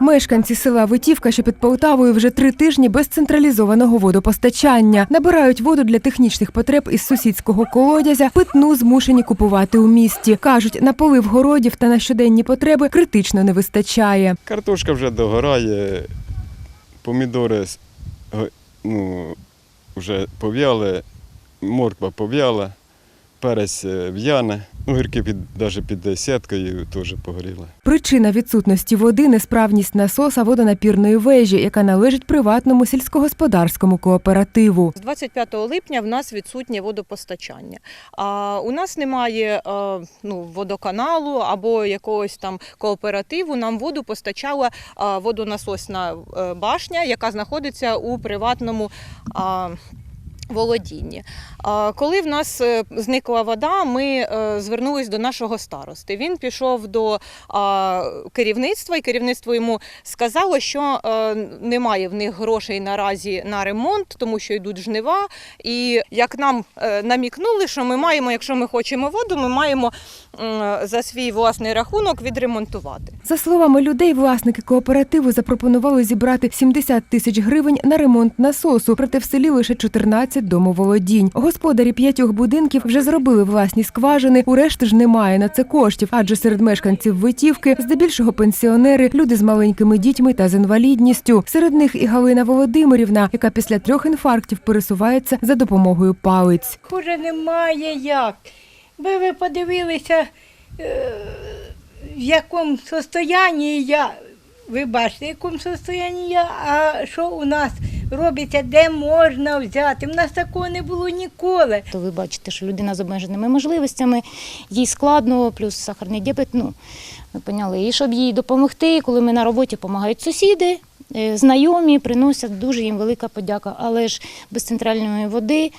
Мешканці села Витівка, що під Полтавою, вже три тижні без централізованого водопостачання. Набирають воду для технічних потреб із сусідського колодязя. Питну змушені купувати у місті. кажуть, на полив городів та на щоденні потреби критично не вистачає. Картошка вже догорає, помідори ну, вже пов'яли, морква пов'яла, перець е, в'яне, огірки під, навіть під сіткою теж погоріли. Причина відсутності води несправність насоса водонапірної вежі, яка належить приватному сільськогосподарському кооперативу. З 25 липня в нас відсутнє водопостачання. А у нас немає е, ну, водоканалу або якогось там кооперативу. Нам воду постачала е, водонасосна е, башня, яка знаходиться у приватному. Володінні. Коли в нас е, зникла вода, ми е, звернулись до нашого старости. Він пішов до керівництва, і керівництво йому сказало, що е, немає в них грошей наразі на ремонт, тому що йдуть жнива. І як нам намікнули, що ми маємо, якщо ми хочемо воду, ми маємо за свій власний рахунок відремонтувати. За словами людей, власники кооперативу запропонували зібрати 70 тисяч гривень на ремонт насосу, проте в селі лише 14 домоволодінь. Господарі п'ятьох будинків вже зробили власні скважини. У решти ж немає на це коштів, адже серед мешканців Витівки здебільшого пенсіонери, люди з маленькими дітьми та з інвалідністю. Серед них і Галина Володимирівна, яка після трьох інфарктів пересувається за допомогою палиць. Хуже немає як. Ви ви подивилися, е, в якому состоянні я. Ви бачите, в якому состоянні я, а що у нас робиться, де можна взяти. У нас такого не було ніколи. То ви бачите, що людина з обмеженими можливостями, їй складно, плюс сахарний діабет. Ну, ви поняли. І щоб їй допомогти, коли ми на роботі допомагають сусіди, знайомі, приносять дуже їм велика подяка. Але ж без центральної води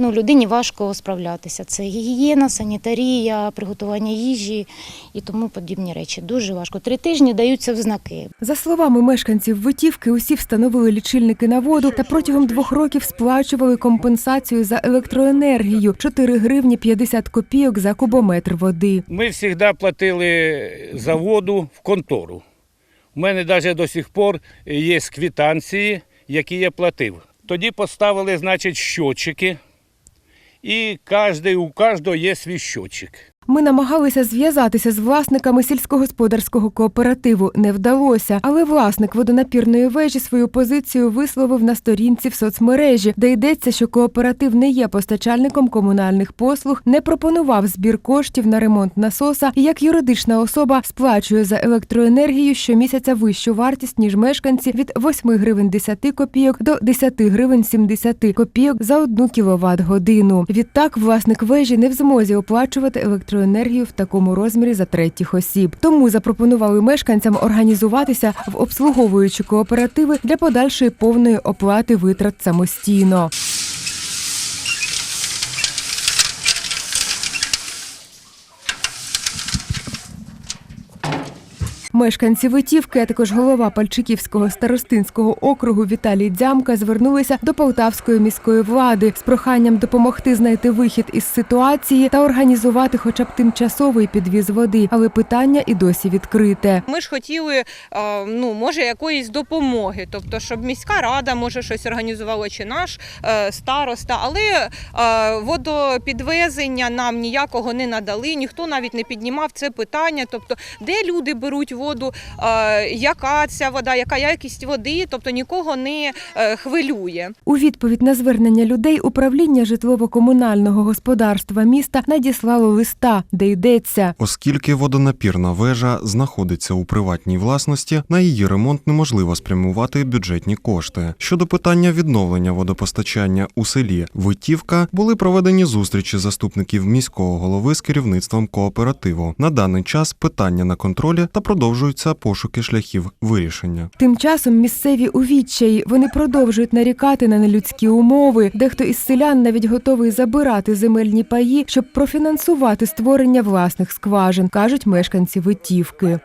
ну, людині важко справлятися. Це гігієна, санітарія, приготування їжі і тому подібні речі. Дуже важко. Три тижні даються в знаки. За словами мешканців Витівки, усі встановили лічильники на воду та протягом двох років сплачували компенсацію за електроенергію 4 гривні 50 копійок за кубометр води. Ми завжди платили за воду в контору. У мене навіть до сих пор є квитанції, які я платив. Тоді поставили, значить, щотчики, і кожний, у кожного є свій щотчик. Ми намагалися зв'язатися з власниками сільськогосподарського кооперативу. Не вдалося, але власник водонапірної вежі свою позицію висловив на сторінці в соцмережі, де йдеться, що кооператив не є постачальником комунальних послуг, не пропонував збір коштів на ремонт насоса і як юридична особа сплачує за електроенергію щомісяця вищу вартість ніж мешканці від 8 гривень 10 копійок до 10 гривень 70 копійок за одну кіловат годину. Відтак власник вежі не в змозі оплачувати електроенергію в такому розмірі за третіх осіб. Тому запропонували мешканцям організуватися в обслуговуючі кооперативи для подальшої повної оплати витрат самостійно. Мешканці Витівки, а також голова Пальчиківського старостинського округу Віталій Дзямка звернулися до Полтавської міської влади з проханням допомогти знайти вихід із ситуації та організувати хоча б тимчасовий підвіз води, але питання і досі відкрите. Ми ж хотіли, е, ну може, якоїсь допомоги, тобто, щоб міська рада може щось організувала, чи наш е, староста, але е, водопідвезення нам ніякого не надали, ніхто навіть не піднімав це питання. Тобто, де люди беруть воду, е, яка ця вода, яка якість води, тобто нікого не е, хвилює. У відповідь на звернення людей управління житлово-комунального господарства міста надіслало листа, де йдеться. Оскільки водонапірна вежа знаходиться у приватній власності, на її ремонт неможливо спрямувати бюджетні кошти. Щодо питання відновлення водопостачання у селі Витівка були проведені зустрічі заступників міського голови з керівництвом кооперативу. На даний час питання на контролі та продовжуються пошуки шляхів вирішення. Тим часом місцеві у відчаї вони продовжують нарікати на нелюдські умови. Дехто із селян навіть готовий забирати земельні паї, щоб профінансувати створення власних скважин, кажуть мешканці Витівки.